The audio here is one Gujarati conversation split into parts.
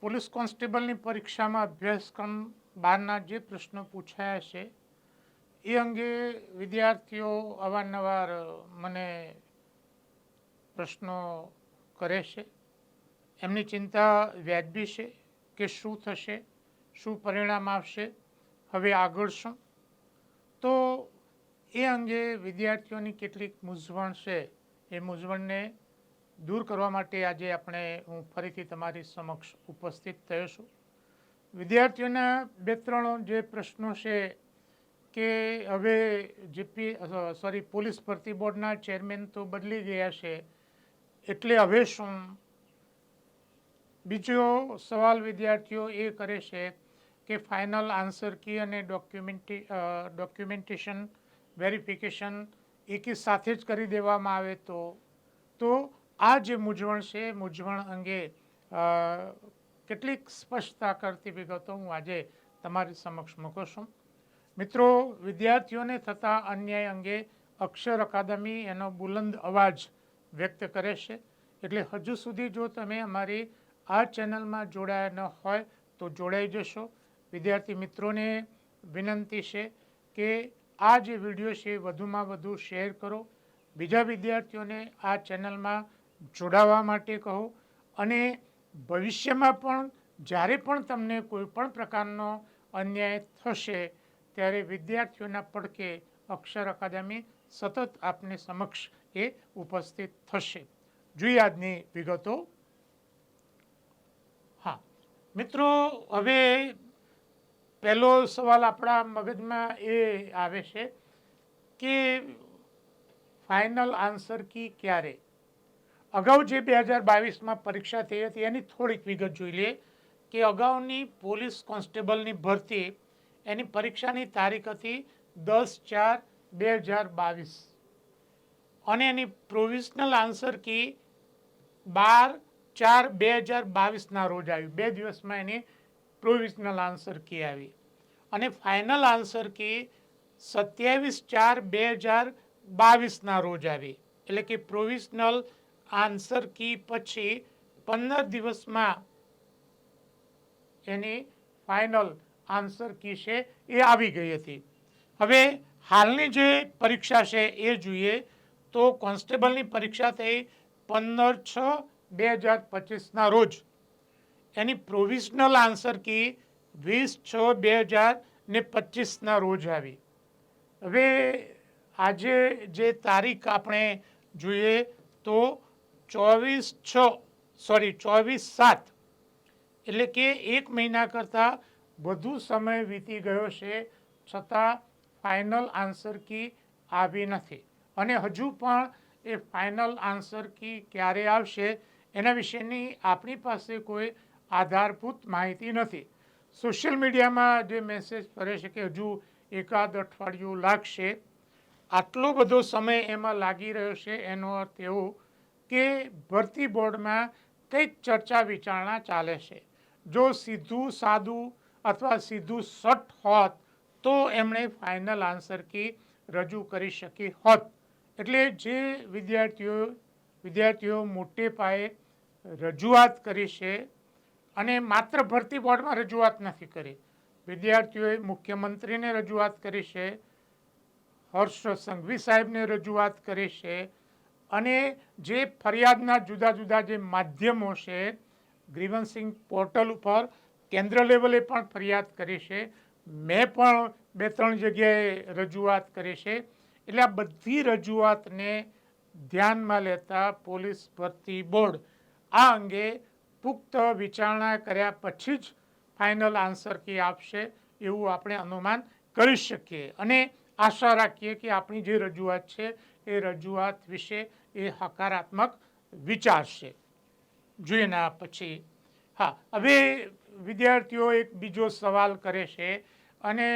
પોલીસ કોન્સ્ટેબલની પરીક્ષામાં અભ્યાસક્રમ બહારના જે પ્રશ્નો પૂછાયા છે, એ અંગે વિદ્યાર્થીઓ અવારનવાર મને પ્રશ્નો કરે છે. એમની ચિંતા વ્યાજબી છે કે શું થશે, શું પરિણામ આવશે, હવે આગળ શું? તો એ અંગે વિદ્યાર્થીઓની કેટલીક મૂંઝવણ છે. એ મૂંઝવણને દૂર કરવા માટે આજે આપણે હું ફરીથી તમારી સમક્ષ ઉપસ્થિત થયો છું. વિદ્યાર્થીઓના બે ત્રણ જે પ્રશ્નો છે કે હવે જીપી સોરી, પોલીસ ભરતી બોર્ડના ચેરમેન તો બદલી ગયા છે, એટલે હવે શું? બીજો સવાલ વિદ્યાર્થીઓ એ કરે છે કે ફાઇનલ આન્સર કી અને ડોક્યુમેન્ટી ડોક્યુમેન્ટેશન વેરિફિકેશન એકી સાથે જ કરી દેવામાં આવે તો? તો આ જે મૂંઝવણ છે મૂંઝવણ અંગે કેટલીક સ્પષ્ટતા કરતી વિગતો હું આજે તમારી સમક્ષ મૂકું છું. મિત્રો, વિદ્યાર્થીઓને થતા અન્યાય અંગે અક્ષર અકાદમી એનો બુલંદ અવાજ વ્યક્ત કરે છે. એટલે હજુ સુધી જો તમે અમારી આ ચેનલમાં જોડાયા ન હોય, તો જોડાઈ જશો. વિદ્યાર્થી મિત્રોને વિનંતી છે કે આ જે વીડિયો છે વધુમાં વધુ શેર કરો. બીજા વિદ્યાર્થીઓને આ ચેનલમાં જોડાવા માટે કહો. અને ભવિષ્યમાં પણ જ્યારે પણ તમને કોઈ પણ પ્રકારનો અન્યાય થશે, ત્યારે વિદ્યાર્થીઓના પડકે અક્ષર અકાદમી સતત આપની સમક્ષ એ ઉપસ્થિત થશે. જોઈએ આજની વિગતો. હા, મિત્રો, હવે પહેલો સવાલ આપણા મગજમાં એ આવે છે કે ફાઇનલ આન્સર કી ક્યારે? અગાઉ જે બે હજાર બાવીસમાં પરીક્ષા થઈ હતી, એની થોડીક વિગત જોઈ લઈએ કે અગાઉની પોલીસ કોન્સ્ટેબલની ભરતી એની પરીક્ષાની તારીખ હતી દસ ચાર બે હજાર બાવીસ. અને એની પ્રોવિઝનલ આન્સર કી બાર ચાર બે હજાર બાવીસના રોજ આવી. બે દિવસમાં એની પ્રોવિઝનલ આન્સર કી આવી. અને ફાઇનલ આન્સર કી સત્યાવીસ ચાર બે હજાર બાવીસના રોજ આવી. એટલે કે પ્રોવિઝનલ આન્સર કી પછી પંદર દિવસમાં એની ફાઇનલ આન્સર કી છે એ આવી ગઈ હતી. હવે હાલની જે પરીક્ષા છે એ જોઈએ તો કોન્સ્ટેબલની પરીક્ષા થઈ પંદર છ બે હજાર પચીસના રોજ. એની પ્રોવિઝનલ આન્સર કી વીસ છ બે હજાર ને પચીસના રોજ આવી. હવે આજે જે તારીખ આપણે જોઈએ તો ચોવીસ છ સોરી ચોવીસ સાત. એટલે કે એક મહિના કરતાં વધુ સમય વીતી ગયો છે, છતાં ફાઇનલ આન્સર કી આવી નથી. અને હજુ પણ એ ફાઇનલ આન્સર કી ક્યારે આવશે, એના વિશેની આપણી પાસે કોઈ આધારભૂત માહિતી નથી. સોશિયલ મીડિયામાં જે મેસેજ ફરે છે કે હજુ એકાદ અઠવાડિયું લાગશે, આટલો બધો સમય એમાં લાગી રહ્યો છે, એનો અર્થ એવો કે ભરતી બોર્ડમાં કંઈક ચર્ચા વિચારણા ચાલે છે. જો સીધું સાદું અથવા સીધું સટ હોત, તો એમણે ફાઇનલ આન્સર કી રજૂ કરી શકી હોત. એટલે જે વિદ્યાર્થીઓ વિદ્યાર્થીઓ મોટે પાયે રજૂઆત કરી છે અને માત્ર ભરતી બોર્ડમાં રજૂઆત નથી કરી, વિદ્યાર્થીઓએ મુખ્યમંત્રીને રજૂઆત કરી છે, હર્ષ સંઘવી સાહેબને રજૂઆત કરી છે અને જે ફરિયાદના જુદા જુદા જે માધ્યમો છે ગ્રીવન્સિંગ પોર્ટલ ઉપર કેન્દ્ર લેવલે પણ ફરિયાદ કરી છે. મેં પણ બે ત્રણ જગ્યાએ રજૂઆત કરી છે. એટલે આ બધી રજૂઆતને ધ્યાનમાં લેતા પોલીસ ભરતી બોર્ડ આ અંગે પુખ્ત વિચારણા કર્યા પછી જ ફાઇનલ આન્સર કી આપશે એવું આપણે અનુમાન કરી શકીએ. અને આશા રાખીએ કે આપણી જે રજૂઆત છે એ રજૂઆત વિશે એ હકારાત્મક વિચારશે જોઈએ ને પછી, હા, હવે વિદ્યાર્થીઓ એક બીજો સવાલ કરે છે અને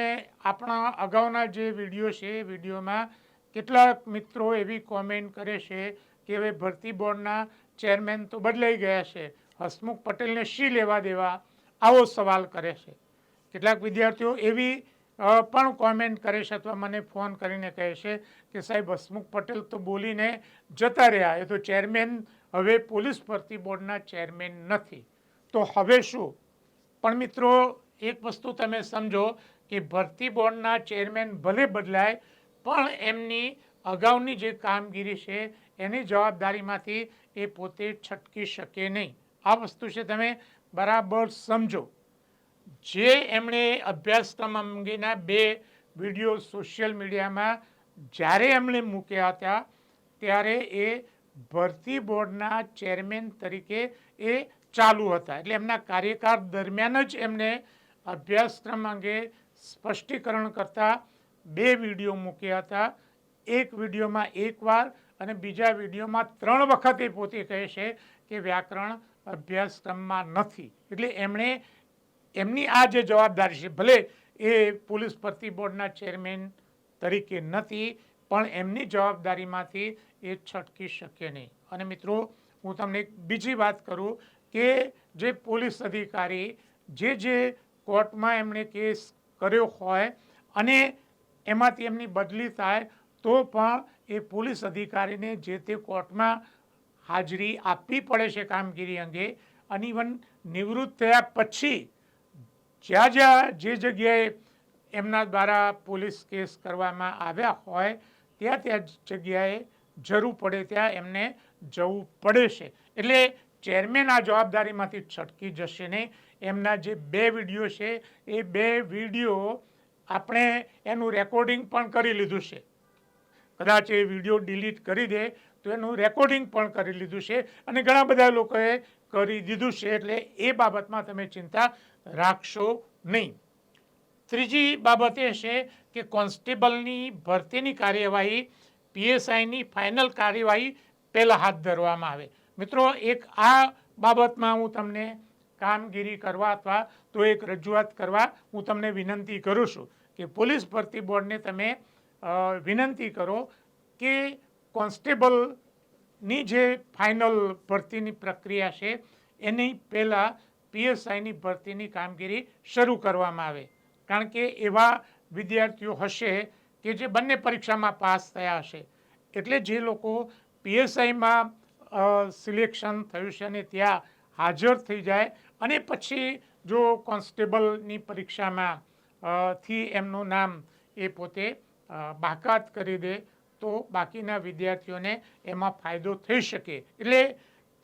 આપણા અગાઉના જે વીડિયો છે, એ વિડીયોમાં કેટલાક મિત્રો એવી કોમેન્ટ કરે છે કે હવે ભરતી બોર્ડના ચેરમેન તો બદલાઈ ગયા છે. હસમુખ પટેલને શી લેવા દેવા? આવો સવાલ કરે છે. કેટલાક વિદ્યાર્થીઓ એવી પણ કોમેન્ટ કરે છે અથવા મને ફોન કરીને કહે છે કે સાહેબ, હસમુખ પટેલ તો બોલીને જતા રહ્યા. એ તો ચેરમેન હવે પોલીસ ભરતી બોર્ડના ચેરમેન નથી. તો હવે શું? પણ મિત્રો, એક વસ્તુ તમે સમજો કે ભરતી બોર્ડના ચેરમેન ભલે બદલાય, પણ એમની અગાઉની જે કામગીરી છે, એની જવાબદારીમાંથી એ પોતે છટકી શકે નહીં. આ વસ્તુ છે તમે બરાબર સમજો. જે એમણે અભ્યાસક્રમ અંગેના બે વીડિયો સોશિયલ મીડિયામાં જ્યારે એમણે મૂક્યા હતા, ત્યારે એ ભરતી બોર્ડના ચેરમેન તરીકે એ ચાલુ હતા. એટલે એમના કાર્યકાળ દરમિયાન જ એમને અભ્યાસક્રમ અંગે સ્પષ્ટીકરણ કરતા બે વીડિયો મૂક્યા હતા. એક વિડીયોમાં એકવાર અને બીજા વિડીયોમાં ત્રણ વખત એ પોતે કહે છે કે વ્યાકરણ અભ્યાસક્રમમાં નથી. એટલે એમણે એમની આ જે જવાબદારી છે, ભલે એ પોલીસ ભરતી બોર્ડના ચેરમેન તરીકે નથી, પણ એમની જવાબદારીમાંથી એ છટકી શકે નહીં. અને મિત્રો, હું તમને એક બીજી વાત કરું કે જે પોલીસ અધિકારી જે જે કોર્ટમાં એમણે કેસ કર્યો હોય અને એમાંથી એમની બદલી થાય, તો પણ એ પોલીસ અધિકારીને જે તે કોર્ટમાં હાજરી આપવી પડે છે કામગીરી અંગે, અને ઇવન નિવૃત્ત થયા પછી જ્યાં જ્યાં જે જગ્યાએ એમના દ્વારા પોલીસ કેસ કરવામાં આવ્યા હોય, ત્યાં ત્યાં જગ્યાએ જરૂર પડે ત્યાં એમને જવું પડે છે. એટલે ચેરમેન આ જવાબદારીમાંથી છટકી જશે નહીં. એમના જે બે વીડિયો છે, એ બે વીડિયો આપણે એનું રેકોર્ડિંગ પણ કરી લીધું છે. કદાચ એ વીડિયો ડિલીટ કરી દે તો એનું રેકોર્ડિંગ પણ કરી લીધું છે અને ઘણા બધા લોકોએ કરી દીધું છે. એટલે એ બાબતમાં તમે ચિંતા રાખશો નહીં. ત્રીજી બાબત એ છે કે કોન્સ્ટેબલની ભરતીની કાર્યવાહી પીએસઆઈની ફાઇનલ કાર્યવાહી પહેલાં હાથ ધરવામાં આવે. મિત્રો, એક આ બાબતમાં હું તમને કામગીરી કરવા અથવા તો એક રજૂઆત કરવા હું તમને વિનંતી કરું છું કે પોલીસ ભરતી બોર્ડને તમે વિનંતી કરો કે કોન્સ્ટેબલની જે ફાઇનલ ભરતીની પ્રક્રિયા છે એની પહેલાં પીએસઆઈની ભરતીની કામગીરી શરૂ કરવામાં આવે. કારણ કે એવા વિદ્યાર્થીઓ હશે કે જે બંને પરીક્ષામાં પાસ થયા હશે. એટલે જે લોકો પીએસઆઈમાં સિલેક્શન થયું છે અને ત્યાં હાજર થઈ જાય અને પછી જો કોન્સ્ટેબલની પરીક્ષામાં થી એમનું નામ એ પોતે બાકાત કરી દે, તો બાકીના વિદ્યાર્થીઓને એમાં ફાયદો થઈ શકે. એટલે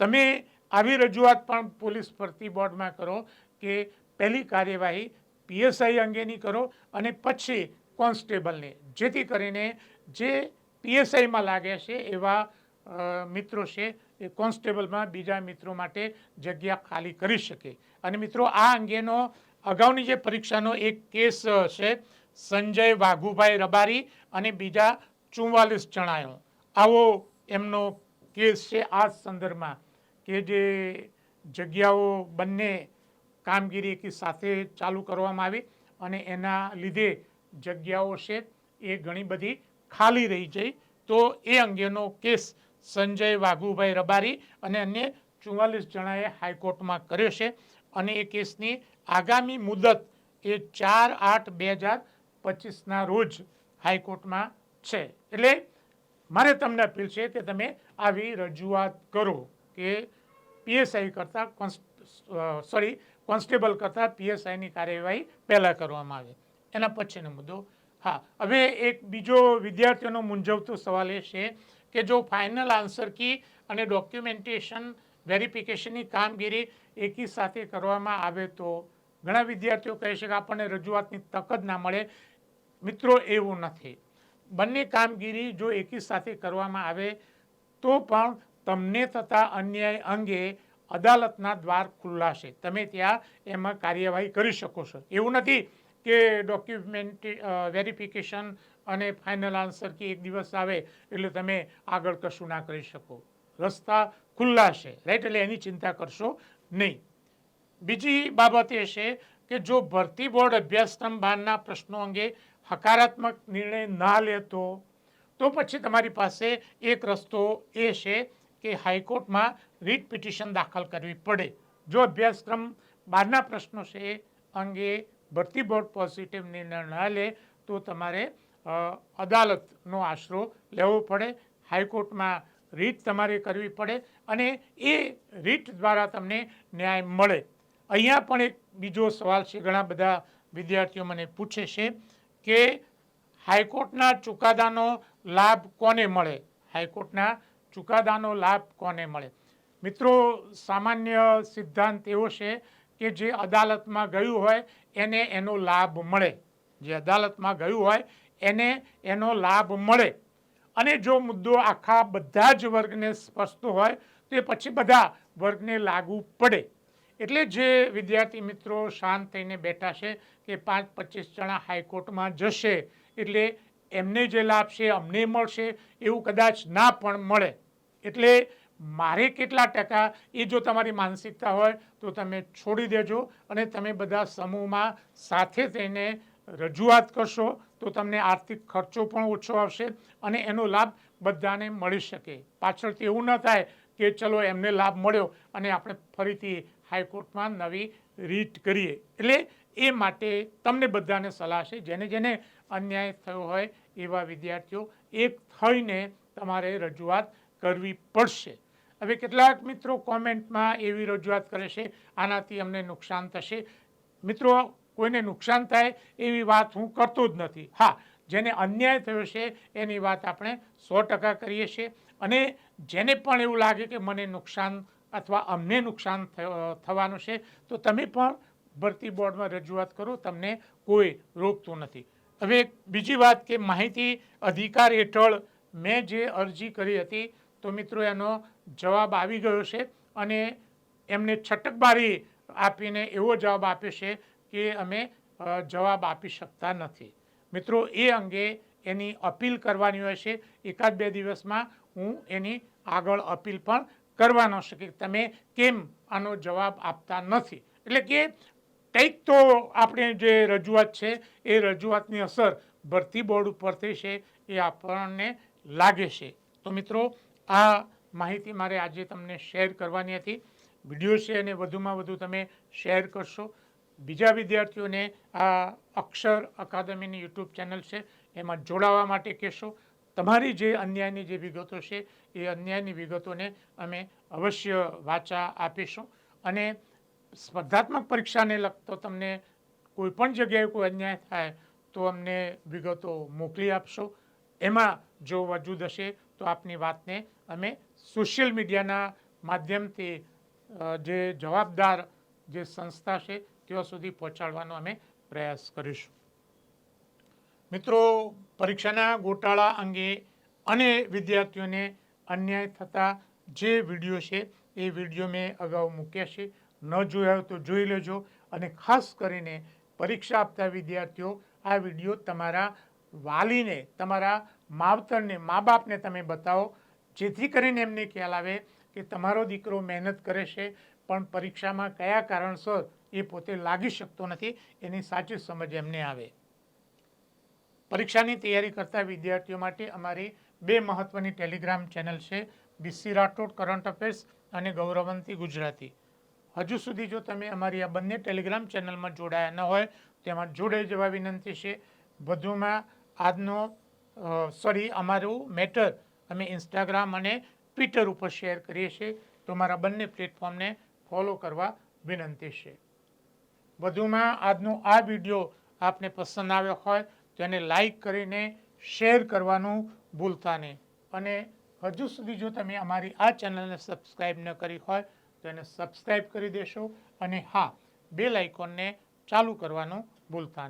તમે આવી રજૂઆત પણ પોલીસ ભરતી બોર્ડમાં કરો કે પહેલી કાર્યવાહી પીએસઆઈ અંગેની કરો અને પછી કોન્સ્ટેબલની. જેથી કરીને જે પીએસઆઈમાં લાગે છે એવા મિત્રો છે એ કોન્સ્ટેબલમાં બીજા મિત્રો માટે જગ્યા ખાલી કરી શકે. અને મિત્રો, આ અંગેનો અગાઉની જે પરીક્ષાનો એક કેસ છે સંજય વાઘુભાઈ રબારી અને બીજા ચુમ્વાલીસ જણાયો. આવો એમનો કેસ છે આ સંદર્ભમાં. કે જે જગ્યાઓ બંને કામગીરી એકી સાથે ચાલુ કરવામાં આવી અને એના લીધે જગ્યાઓ છે એ ઘણી બધી ખાલી રહી જઈ. તો એ અંગેનો કેસ સંજય વાઘુભાઈ રબારી અને અન્ય ચુમ્માલીસ જણાએ હાઈકોર્ટમાં કર્યો છે અને એ કેસની આગામી મુદત એ ચાર આઠ બે હજાર પચીસના રોજ હાઈકોર્ટમાં છે. એટલે મારે તમને અપીલ છે કે તમે આવી રજૂઆત કરો કે પીએસઆઈ કરતાં સોરી કોન્સ્ટેબલ કરતાં પીએસઆઈની કાર્યવાહી પહેલાં કરવામાં આવે. એના પછીનો મુદ્દો. હા, હવે એક બીજો વિદ્યાર્થીઓનો મૂંઝવતો સવાલ એ છે કે જો ફાઇનલ આન્સર કી અને ડોક્યુમેન્ટેશન વેરિફિકેશનની કામગીરી એકી સાથે કરવામાં આવે તો? ઘણા વિદ્યાર્થીઓ કહે છે કે આપણને રજૂઆતની તક જ ના મળે. મિત્રો, એવું નથી. બંને કામગીરી જો એકી સાથે કરવામાં આવે તો પણ તમને થતા અન્યાય અંગે અદાલતના દ્વાર ખુલ્લા છે તમે ત્યાં એમાં કાર્યવાહી કરી શકો છો. એવું નથી કે ડોક્યુમેન્ટ વેરિફિકેશન અને ફાઇનલ આન્સર કે એક દિવસ આવે એટલે તમે આગળ કશું ના કરી શકો. રસ્તા ખુલ્લા છે રાઈટ એટલે એની ચિંતા કરશો નહીં. બીજી બાબત એ છે કે જો ભરતી બોર્ડ અભ્યાસક્રમ બહારના પ્રશ્નો અંગે હકારાત્મક નિર્ણય ના લે તો તો પછી તમારી પાસે એક રસ્તો એ છે કે હાઈકોર્ટમાં રીટ પિટિશન દાખલ કરવી પડે. જો અભ્યાસક્રમ બહારના પ્રશ્નો છે અંગે ભરતી બોર્ડ પોઝિટિવ નિર્ણય ન લે, તો તમારે અદાલતનો આશરો લેવો પડે. હાઈકોર્ટમાં રીટ તમારે કરવી પડે અને એ રીટ દ્વારા તમને ન્યાય મળે. અહીંયા પણ એક બીજો સવાલ છે, ઘણા બધા વિદ્યાર્થીઓ મને પૂછે છે કે હાઈકોર્ટના ચુકાદાનો લાભ કોને મળે? હાઈકોર્ટના ચુકાદાનો લાભ કોને મળે? મિત્રો, સામાન્ય સિદ્ધાંત એવો છે કે જે અદાલતમાં ગયું હોય, એને એનો લાભ મળે. જે અદાલતમાં ગયું હોય, એને એનો લાભ મળે. અને જો મુદ્દો આખા બધા જ વર્ગને સ્પર્શતો હોય, તો એ પછી બધા વર્ગને લાગુ પડે. એટલે જે વિદ્યાર્થી મિત્રો શાંત થઈને બેઠા છે કે પાંચ પચીસ જણા હાઈકોર્ટમાં જશે, એટલે એમને જે લાભ છે અમને મળશે, એવું કદાચ ના પણ મળે. એટલે મારે કેટલા ટકા એ જો તમારી માનસિકતા હોય, તો તમે છોડી દેજો અને તમે બધા સમૂહમાં સાથે થઈને રજૂઆત કરશો, તો તમને આર્થિક ખર્ચો પણ ઓછો આવશે અને એનો લાભ બધાને મળી શકે. પાછળથી એવું ન થાય કે ચલો એમને લાભ મળ્યો અને આપણે ફરીથી હાઈકોર્ટમાં નવી રીટ કરીએ. એટલે એ માટે તમને બધાને સલાહ છે, જેને જેને અન્યાય થયો હોય એવા વિદ્યાર્થીઓ, એક થઈને તમારે રજૂઆત કરવી પડશે. હવે કેટલાક મિત્રો કોમેન્ટમાં એવી રજૂઆત કરે છે, આનાથી અમને નુકસાન થશે. મિત્રો, કોઈને નુકસાન થાય એવી વાત હું કરતો જ નથી. હા, જેને અન્યાય થયો છે, એની વાત આપણે સો ટકા કરીએ છીએ. અને જેને પણ એવું લાગે કે મને નુકસાન અથવા અમને નુકસાન થવાનું છે, તો તમે પણ ભરતી બોર્ડમાં રજૂઆત કરો, તમને કોઈ રોકતું નથી. હવે બીજી વાત કે માહિતી અધિકાર હેઠળ મેં જે અરજી કરી હતી, તો મિત્રો એનો જવાબ આવી ગયો છે અને એમને છટકબારી આપીને એવો જવાબ આપ્યો છે કે અમે જવાબ આપી શકતા નથી. મિત્રો, એ અંગે એની અપીલ કરવાની હોય છે. એકાદ બે દિવસમાં હું એની આગળ અપીલ પણ કરવાનો છે કે તમે કેમ આનો જવાબ આપતા નથી? એટલે કે કંઈક તો આપણે જે રજૂઆત છે, એ રજૂઆતની અસર ભરતી બોર્ડ ઉપર થઈ છે, એ આપણને લાગે છે. તો મિત્રો, આ માહિતી મારે આજે તમને શેર કરવાની હતી. વીડિયો છે અને વધુમાં વધુ તમે શેર કરશો. બીજા વિદ્યાર્થીઓને આ અક્ષર અકાદમીની યુટ્યુબ ચેનલ છે, એમાં જોડાવા માટે કહેશો. તમારી જે અન્યાયની જે વિગતો છે, એ અન્યાયની વિગતોને અમે અવશ્ય વાચા આપીશું. અને સ્પર્ધાત્મક પરીક્ષાને લગતો તમને કોઈ પણ જગ્યાએ કોઈ અન્યાય થાય, તો અમને વિગતો મોકલી આપશો. એમાં જો વજૂદ હશે, તો આપની વાતને અમે સોશિયલ મીડિયાના માધ્યમથી જે જવાબદાર જે સંસ્થા છે તેઓ સુધી પહોંચાડવાનો અમે પ્રયાસ કરીશું. મિત્રો, પરીક્ષાના ગોટાળા અંગે અને વિદ્યાર્થીઓને અન્યાય થતા જે વીડિયો છે, એ વીડિયો મેં અગાઉ મૂક્યા છે. ન જોયા હોય તો જોઈ લેજો અને ખાસ કરીને પરીક્ષા આપતા વિદ્યાર્થીઓ, આ વીડિયો તમારા વાલીને, તમારા માવતરને મા બાપને તમે બતાવો, જેથી કરીને એમને ખ્યાલ આવે કે તમારો દીકરો મહેનત કરે છે, પણ પરીક્ષામાં કયા કારણસર એ પોતે લાગી શકતો નથી, એની સાચી સમજ એમને આવે. પરીક્ષાની તૈયારી કરતા વિદ્યાર્થીઓ માટે અમારી બે મહત્ત્વની ટેલિગ્રામ ચેનલ છે, બીસી રાઠોડ, કરંટ અફેર્સ અને ગૌરવંતી ગુજરાતી. હજુ સુધી જો તમે અમારી આ બંને ટેલિગ્રામ ચેનલમાં જોડાયા ન હોય તેમાં જોડાઈ જવા વિનંતી છે. વધુમાં આજનો સોરી અમારું મેટર અમે ઇન્સ્ટાગ્રામ અને ટ્વિટર ઉપર શેર કરીએ છીએ, તો મારા બંને પ્લેટફોર્મને ફોલો કરવા વિનંતી છે. વધુમાં આજનો આ વીડિયો આપને પસંદ આવ્યો હોય તો એને લાઈક કરીને શેર કરવાનું ભૂલતા નહીં. અને હજુ સુધી જો તમે અમારી આ ચેનલને સબસ્ક્રાઈબ ન કરી હોય, તો એને સબસ્ક્રાઈબ કરી દેશો. અને હા બેલ આઇકોનને ચાલુ કરવાનું ભૂલતા નહીં.